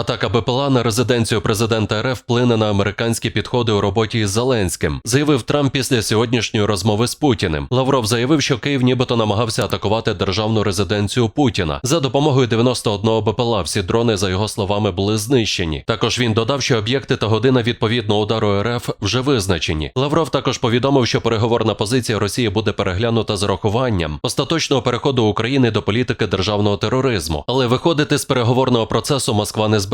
Атака БПЛА на резиденцію президента РФ вплине на американські підходи у роботі із Зеленським, заявив Трамп після сьогоднішньої розмови з Путіним. Лавров заявив, що Київ нібито намагався атакувати державну резиденцію Путіна. За допомогою 91 БПЛА всі дрони, за його словами, були знищені. Також він додав, що об'єкти та година відповідного удару РФ вже визначені. Лавров також повідомив, що переговорна позиція Росії буде переглянута з урахуванням остаточного переходу України до політики державного тероризму. Але виходити з переговорного процесу Москва не збирається.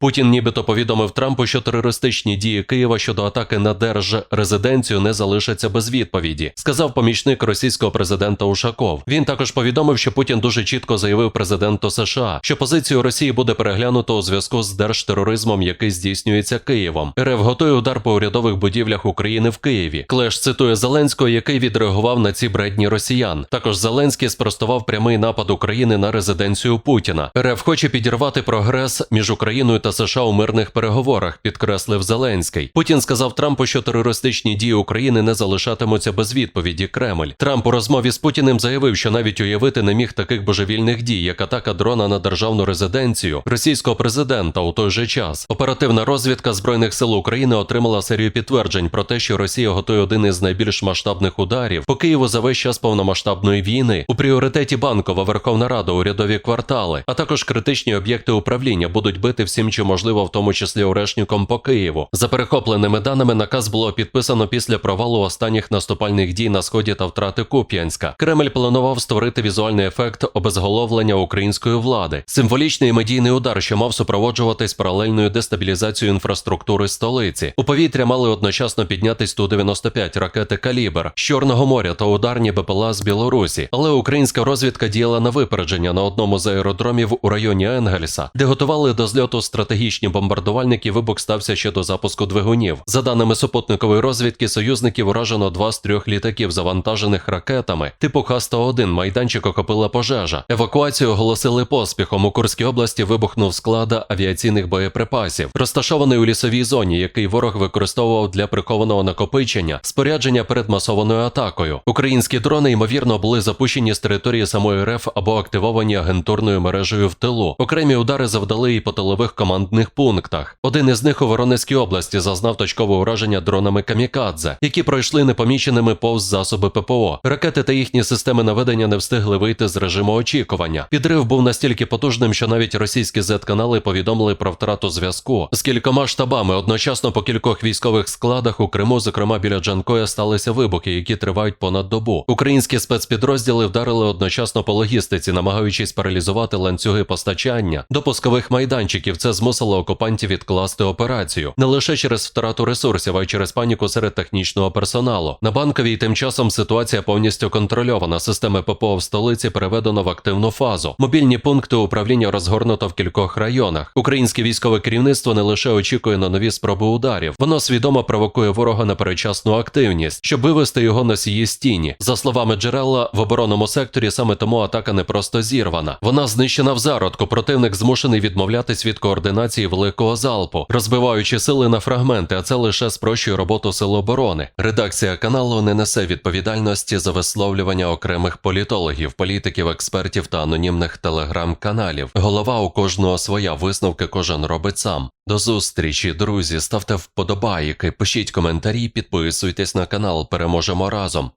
Путін нібито повідомив Трампу, що терористичні дії Києва щодо атаки на держрезиденцію не залишаться без відповіді, сказав помічник російського президента Ушаков. Він також повідомив, що Путін дуже чітко заявив президенту США, що позицію Росії буде переглянуто у зв'язку з держтероризмом, який здійснюється Києвом. РФ готує удар по урядових будівлях України в Києві. Клеш цитує Зеленського, який відреагував на ці бредні росіян. Також Зеленський спростував прямий напад України на резиденцію Путіна. РФ хоче підірвати прогрес між Україною та США у мирних переговорах, підкреслив Зеленський. Путін сказав Трампу, що терористичні дії України не залишатимуться без відповіді. Кремль Трамп у розмові з Путіним заявив, що навіть уявити не міг таких божевільних дій, як атака дрона на державну резиденцію російського президента у той же час. Оперативна розвідка збройних сил України отримала серію підтверджень про те, що Росія готує один із найбільш масштабних ударів по Києву за весь час повномасштабної війни. У пріоритеті Банкова, Верховна Рада, урядові квартали, а також критичні об'єкти управління будуть бити всім, чи можливо, в тому числі урешником по Києву. За перехопленими даними, наказ було підписано після провалу останніх наступальних дій на сході та втрати Куп'янська. Кремль планував створити візуальний ефект обезголовлення української влади, символічний медійний удар, що мав супроводжуватись паралельною дестабілізацією інфраструктури столиці. У повітря мали одночасно піднятись Ту-95 ракети Калібр з Чорного моря та ударні БПЛА з Білорусі. Але українська розвідка діяла на випередження на одному з аеродромів у районі Енгельса, де готували до зльоту стратегічні бомбардувальники. Вибух стався ще до запуску двигунів. За даними супутникової розвідки, союзників уражено два з трьох літаків, завантажених ракетами типу Х-101. Майданчик охопила пожежа. Евакуацію оголосили поспіхом. У Курській області вибухнув склад авіаційних боєприпасів, розташований у лісовій зоні, який ворог використовував для прихованого накопичення спорядження перед масованою атакою. Українські дрони ймовірно були запущені з території самої РФ або активовані агентурною мережею в тилу. Окремі удари завдали і по тилових командних пунктах. Один із них у Воронезькій області зазнав точкове ураження дронами камікадзе, які пройшли непоміченими повз засоби ППО. Ракети та їхні системи наведення не встигли вийти з режиму очікування. Підрив був настільки потужним, що навіть російські Z-канали повідомили про втрату зв'язку з кількома штабами. Одночасно по кількох військових складах у Криму, зокрема біля Джанкоя, сталися вибухи, які тривають понад добу. Українські спецпідрозділи вдарили одночасно по логістиці, намагаючись паралізувати ланцюги постачання до пускових майданчиків. Це змусило окупантів відкласти операцію не лише через втрату ресурсів, а й через паніку серед технічного персоналу. На банковій тим часом ситуація повністю контрольована. Системи ППО в столиці переведено в активну фазу. Мобільні пункти управління розгорнуто в кількох районах. Українське військове керівництво не лише очікує на нові спроби ударів, воно свідомо провокує ворога на передчасну активність, щоб вивести його носії з тіні. За словами джерела, в оборонному секторі саме тому атака не просто зірвана. Вона знищена в зародку. Противник змушений відмовлятись від координації великого залпу, розбиваючи сили на фрагменти, а це лише спрощує роботу сил оборони. Редакція каналу не несе відповідальності за висловлювання окремих політологів, політиків, експертів та анонімних телеграм-каналів. Голова у кожного своя висновки кожен робить сам. До зустрічі, друзі. Ставте вподобайки, пишіть коментарі, підписуйтесь на канал. Переможемо разом.